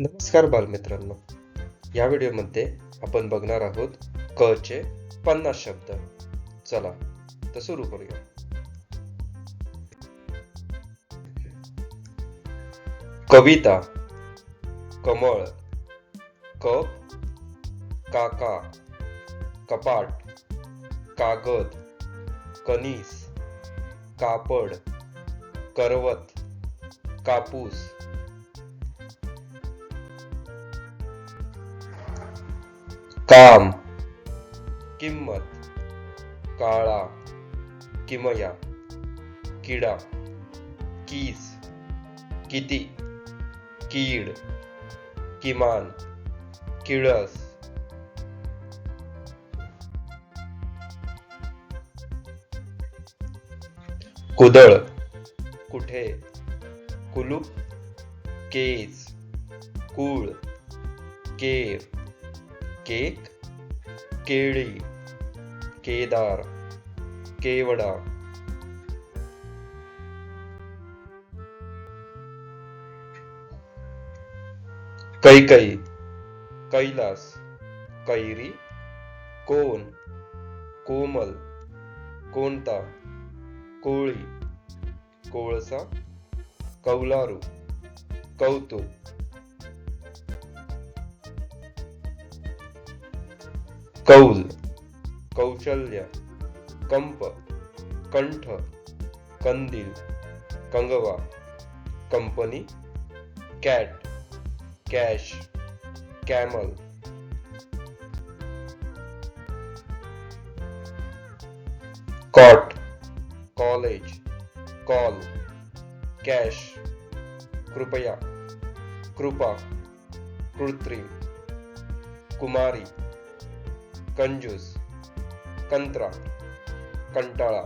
नमस्कार बालमित्रांनो. या व्हिडिओमध्ये आपण बघणार आहोत क चे पन्नास शब्द. चला तर सुरू करूया. कविता कमळ कप काका कपाट कागद कनीस कापड करवत कापूस. काम. किंमत. काळा. किमया. किडा. कीस. किती. कीड. किमान. किळस. कुदळ. कुठे? कुलूप. केस. कुळ. केर. केक केळी केदार केवडा. कैकई कैलास कैरी कोण कोमल कोणता कोळी कोळसा कौलारू कौतुक. कौल। कौशल्य कंप कंठ कंदील कंगवा company cat cash camel. Cot. College call cash कृपया कृपा कृत्रिम कुमारी। कंजूस कंत्रा कंटाळा.